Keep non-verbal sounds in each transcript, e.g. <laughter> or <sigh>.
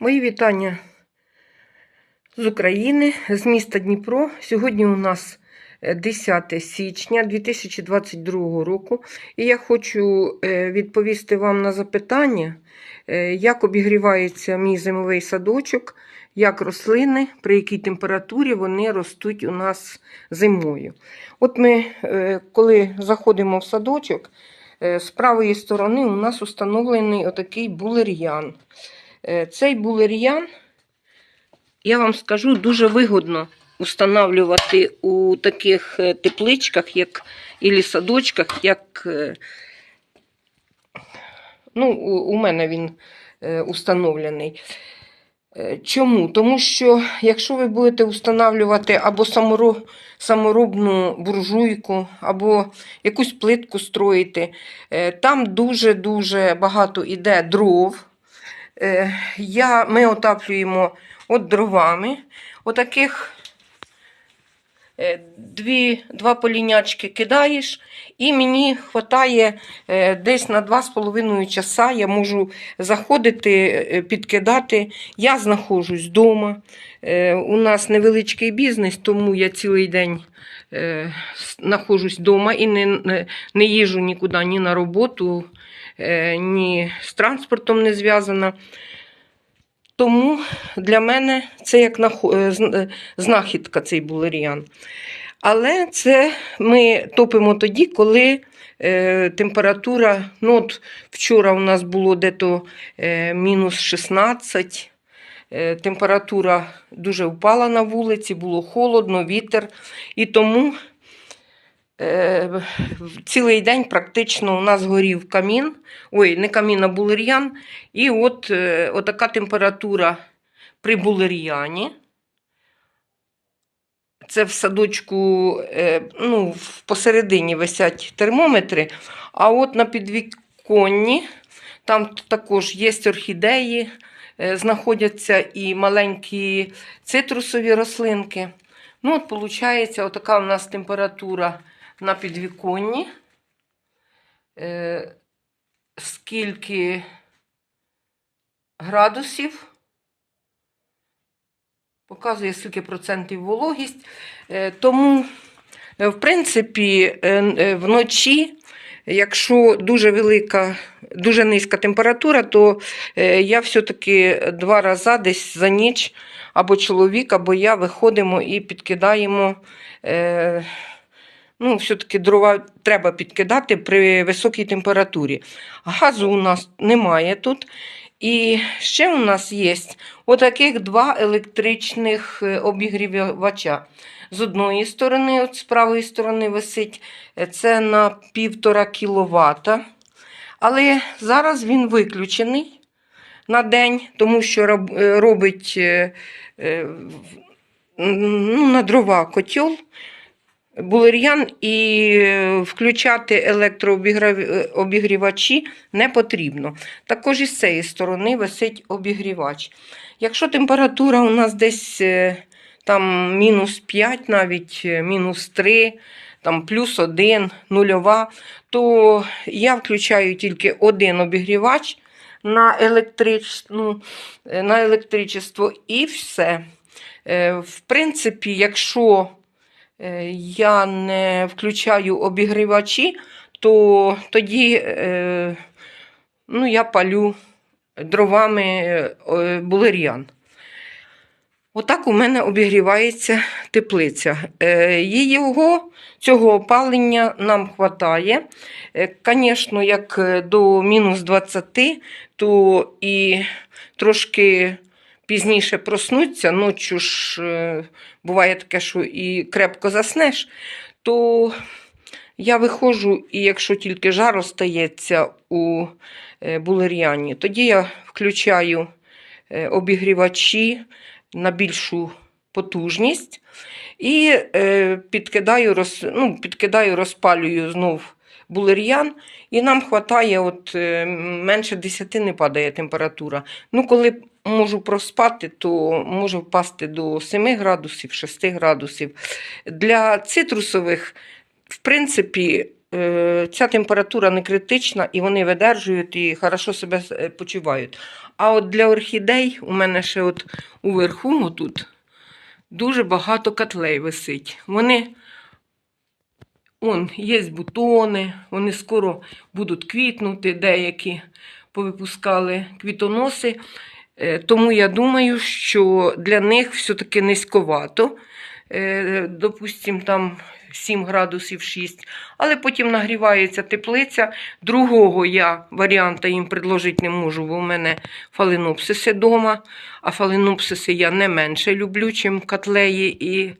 Мої вітання з України, з міста Дніпро. Сьогодні у нас е, 10 січня 2022 року. І я хочу е, відповісти вам на запитання, е, як обігрівається мій зимовий садочок, як рослини, при якій температурі вони ростуть у нас зимою. От ми, е, коли заходимо в садочок, е, з правої сторони у нас установлений отакий булер'ян. Е, Цей булер'ян, я вам скажу, дуже вигодно устанавлювати у таких е, тепличках, як і садочках, як е, ну, у, мене він установлений. Чому? Тому що якщо ви будете устанавлювати або саморобну буржуйку, або якусь плитку строїти, там дуже-дуже багато іде дров. Е, Я, ми отаплюємо от дровами. Отаких дві, два полінячки кидаєш, і мені вистачає е, десь на 2,5 часа. Я можу заходити, е, підкидати. Я знаходжусь вдома. Е, У нас невеличкий бізнес, тому я цілий день е, знаходжусь вдома і не, не, їжу нікуди ні на роботу, е, ні з транспортом не зв'язана. Тому для мене це як е, е, знахідка цей булеріан. Але це ми топимо тоді, коли е, температура, ну от вчора у нас було дето е, мінус 16, е, температура дуже впала на вулиці, було холодно, вітер. І тому цілий день практично у нас горів камін, ой, не камін, а булер'ян. І от е, отака температура при булер'яні. Це в садочку, е, ну, посередині висять термометри, а от на підвіконні там також є орхідеї, е, знаходяться і маленькі цитрусові рослинки. Ну, от, виходить, отака у нас температура на підвіконні. Е, скільки градусів? Показує, скільки процентів вологість. Е, Тому, е, в принципі, вночі, якщо дуже велика, дуже низька температура, то я все-таки два рази десь за ніч або чоловік, або я виходимо і підкидаємо. Ну, все-таки дрова треба підкидати при високій температурі. Газу у нас немає тут. І ще у нас є отаких два електричних е, обігрівача. З одної сторони, от з правої сторони висить, е, це на півтора кіловата. Але зараз він виключений на день, тому що е, робить ну, на дрова котел булер'ян і е, включати електрообігрівачі не потрібно. Також із цієї сторони висить обігрівач. Якщо температура у нас десь е, там мінус 5, навіть е, мінус 3, там плюс 1, нульова, то я включаю тільки один обігрівач на, електрич... ну, е, на електричество і все. В принципі, якщо я не включаю обігрівачі, то тоді е, ну, я палю дровами е, е, булер'ян. Отак у мене обігрівається теплиця. Е, Його, цього опалення нам вистачає. Звісно, як е, до мінус 20, то і трошки пізніше проснуться, ночі ж е, буває таке, що і крепко заснеш, то я виходжу, і якщо тільки жар остається у е, булер'яні, тоді я включаю е, обігрівачі на більшу потужність і підкидаю, роз, ну, підкидаю, розпалюю знов булер'ян, і нам вистачає, от, менше 10 не падає температура. Ну, коли можу проспати, то може впасти до 7 градусів, 6 градусів. Для цитрусових, в принципі, е, ця температура не критична, і вони видержують і хорошо себе е, почувають. А от для орхідей у мене ще от уверху отут дуже багато котлей висить. Вони он, є бутони, вони скоро будуть квітнути, деякі повипускали квітоноси. Е, Тому я думаю, що для них все-таки низьковато. Е, Допустим, там 7 градусів 6, але потім нагрівається теплиця. Другого я варіанта їм предложити не можу, бо в мене фаленопсиси вдома, а фаленопсиси я не менше люблю, чим котлеї і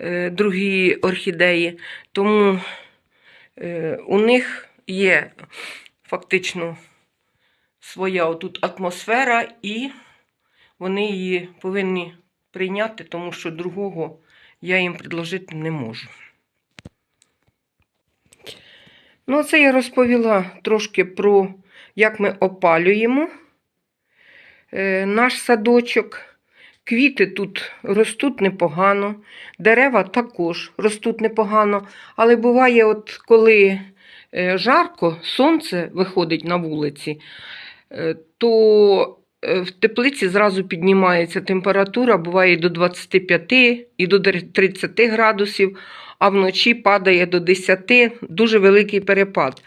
е, другі орхідеї. Тому у них є фактично своя отут атмосфера, і вони її повинні прийняти, тому що другого я їм предложити не можу. Ну, це я розповіла трошки про як ми опалюємо е, наш садочок. Квіти тут ростуть непогано, дерева також ростуть непогано. Але буває, от коли е, жарко, сонце виходить на вулиці, то е, в теплиці зразу піднімається температура, буває до 25 і до 30 градусів, а вночі падає до 10, дуже великий перепад.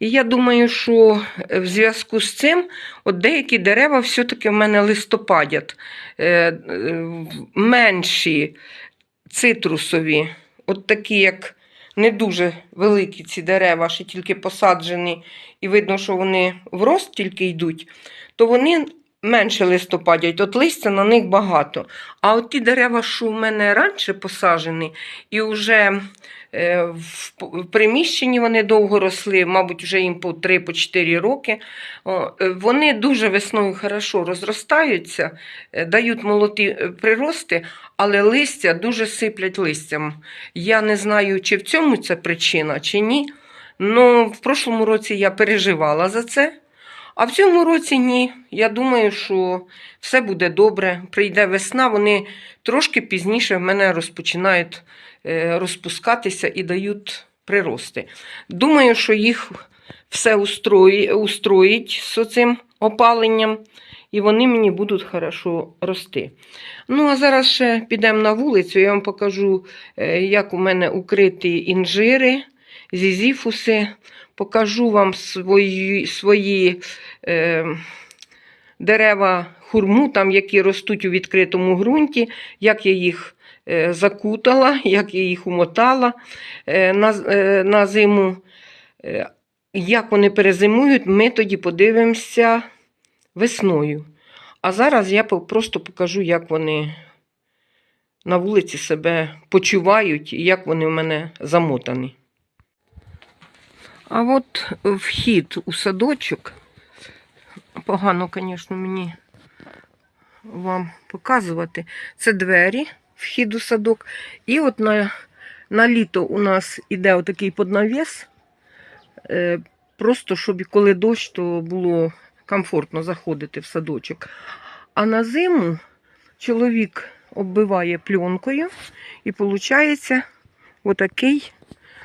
І я думаю, що в зв'язку з цим от деякі дерева все-таки в мене листопадять. Е, е, менші цитрусові, от такі, як не дуже великі ці дерева, ще тільки посаджені, і видно, що вони в рост тільки йдуть, то вони менше листопадять, от листя на них багато. А от ті дерева, що в мене раніше посаджені, і вже е, в приміщенні вони довго росли, мабуть, вже їм по 3-4 роки. Е, Вони дуже весною хорошо розростаються, е, дають молоді прирости, але листя дуже сиплять листям. Я не знаю, чи в цьому це причина, чи ні. Ну, в прошлому році я переживала за це. А в цьому році ні. Я думаю, що все буде добре. Прийде весна, вони трошки пізніше в мене розпочинають е, розпускатися і дають прирости. Думаю, що їх все устроїть з цим опаленням, і вони мені будуть хорошо рости. Ну, а зараз ще підемо на вулицю, я вам покажу, е, як у мене укриті інжири, зізіфуси. Покажу вам свої, свої е, дерева хурму, там, які ростуть у відкритому ґрунті, як я їх е, закутала, <laughs> як я їх умотала е, на, е, на зиму. Е, як вони перезимують, ми тоді подивимося весною. А зараз я просто покажу, як вони на вулиці себе почувають і як вони в мене замотані. А от вхід у садочок. Погано, звісно, мені вам показувати. Це двері, вхід у садок. І от на, на літо у нас іде отакий поднавіс. Е, просто щоб коли дощ, то було комфортно заходити в садочок. А на зиму чоловік оббиває пленкою і виходить отакий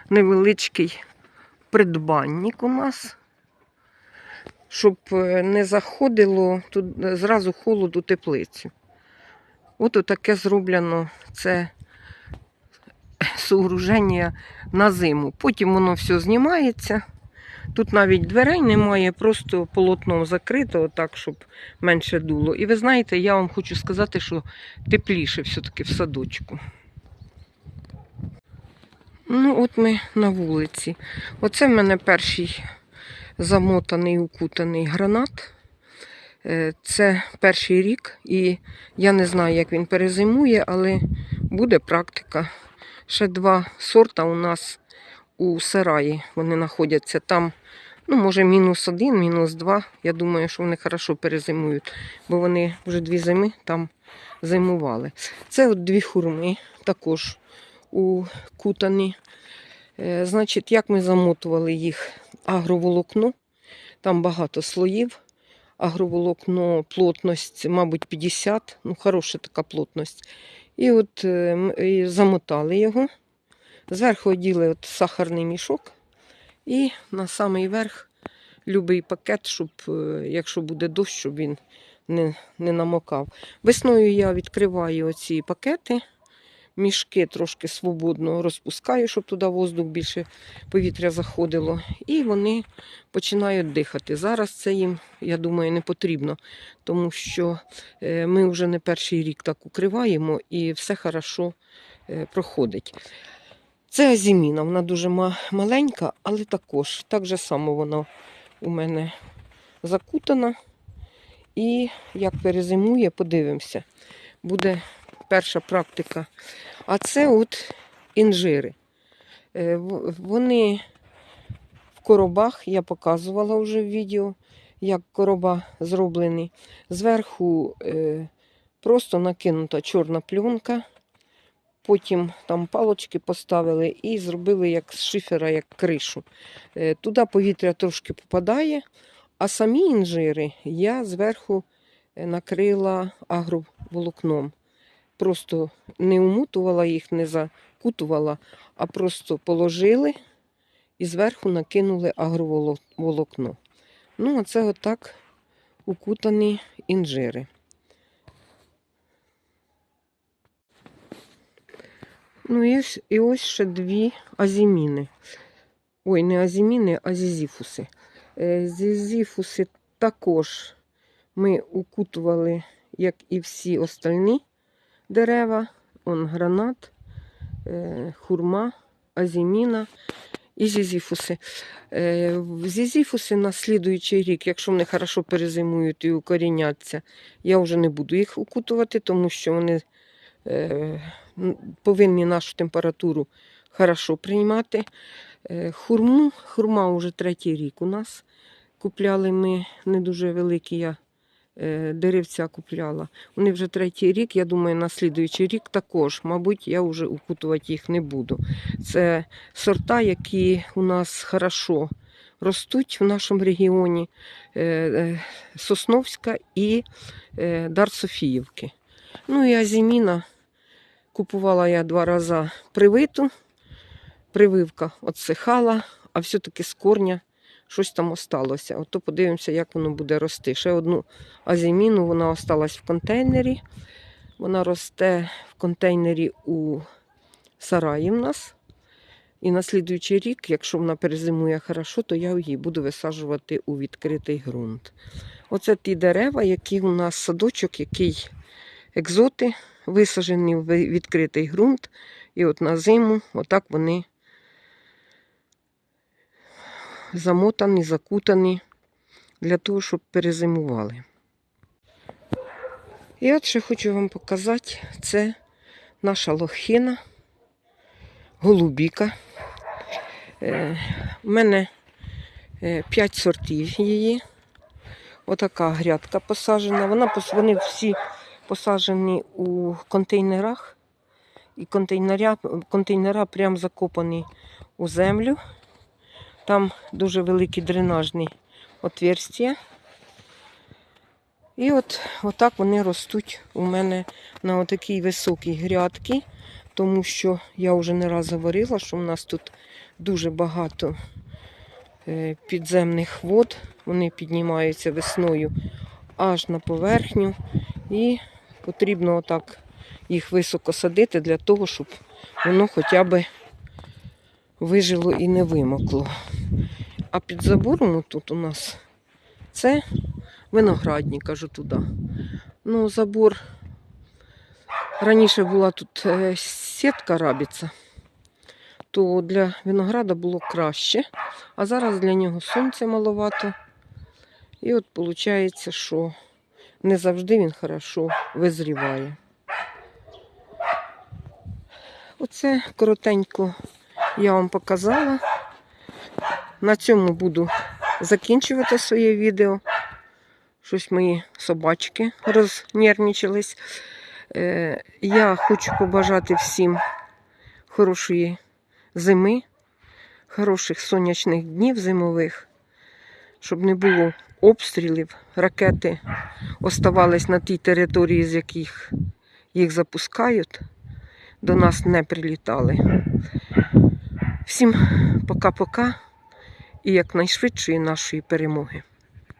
невеличкий придбанник у нас, щоб е, не заходило тут е, зразу холод у теплицю. От таке зроблено це сооруження на зиму. Потім воно все знімається. Тут навіть дверей немає, просто полотном закрито, так, щоб менше дуло. І ви знаєте, я вам хочу сказати, що тепліше все-таки в садочку. Ну, от ми на вулиці. Оце в мене перший замотаний, укутаний гранат. Е, Це перший рік, і я не знаю, як він перезимує, але буде практика. Ще два сорта у нас у сараї. Вони знаходяться там, ну, може, мінус один, мінус два. Я думаю, що вони хорошо перезимують, бо вони вже дві зими там зимували. Це от дві хурми також укутані. Е, Значить, як ми замотували їх агроволокно, там багато слоїв. Агроволокно, плотність, мабуть, 50, ну, хороша така плотність. І от е, і замотали його. Зверху оділи от сахарний мішок І на самий верх любий пакет, щоб, е, якщо буде дощ, щоб він не, не намокав. Весною я відкриваю оці пакети, мішки трошки свободно розпускаю, щоб туди воздух більше повітря заходило. І вони починають дихати. Зараз це їм, я думаю, не потрібно, тому що е, ми вже не перший рік так укриваємо і все хорошо е, проходить. Це азіміна, вона дуже маленька, але також так же само вона у мене закутана. І як перезимує, подивимося. Буде перша практика. А це от інжири. Е, Вони в коробах, я показувала вже в відео, як короба зроблені. Зверху е, просто накинута чорна пленка. Потім там палочки поставили і зробили як з шифера, як кришу. Е, Туди повітря трошки попадає, а самі інжири я зверху накрила агроволокном. Просто не умутувала їх, не закутувала, а просто положили і зверху накинули агроволокно. Ну, оце отак укутані інжири. Ну і, ось- і ось ще дві азіміни. Ой, не азіміни, а зізіфуси. Е, Зізіфуси також ми укутували, як і всі остальні дерева. Он гранат, е, хурма, азіміна і зізіфуси. Е, Зізіфуси на слідуючий рік, якщо вони хорошо перезимують і укоріняться, я вже не буду їх укутувати, тому що вони е, повинні нашу температуру хорошо приймати. Хурму, хурма вже третій рік у нас. Купляли ми не дуже великі, я деревця купляла. Вони вже третій рік, я думаю, на слідуючий рік також, мабуть, я вже укутувати їх не буду. Це сорта, які у нас хорошо ростуть в нашому регіоні. Е, е, Сосновська і е, Дар Софіївки. Ну і Азіміна купувала я два рази привиту. Прививка отсихала, а все-таки з корня щось там осталося. Ото подивимося, як воно буде рости. Ще одну азіміну, вона осталась в контейнері. Вона росте в контейнері у сараї в нас. І на слідуючий рік, якщо вона перезимує хорошо, то я її буду висаджувати у відкритий ґрунт. Оце ті дерева, які у нас садочок, який екзоти, висаджені в відкритий ґрунт. І от на зиму, отак вони замотані, закутані для того, щоб перезимували. І от ще хочу вам показати, це наша лохина, голубіка. Е, У мене 5 сортів її. Отака грядка посаджена. Вони всі посаджені у контейнерах. І контейнера, контейнера прям закопані у землю. Там дуже великі дренажні отверстия. І от отак вони ростуть у мене на отакій високій грядці, тому що я вже не раз говорила, що у нас тут дуже багато е, підземних вод. Вони піднімаються весною аж на поверхню. І потрібно отак їх високо садити для того, щоб воно хоча б вижило і не вимокло. А під забором тут у нас це виноградник, кажу туди. Ну, забор. Раніше була тут е, сітка рабіця, то для винограда було краще, а зараз для нього сонця маловато. І от виходить, що не завжди він хорошо визріває. Оце коротенько я вам показала. На цьому буду закінчувати своє відео. Щось мої собачки рознервничались. Е, я хочу побажати всім хорошої зими, хороших сонячних днів зимових, щоб не було обстрілів, ракети оставались на тій території, з яких їх запускають, до нас не прилітали. Всім пока-пока і якнайшвидшої нашої перемоги.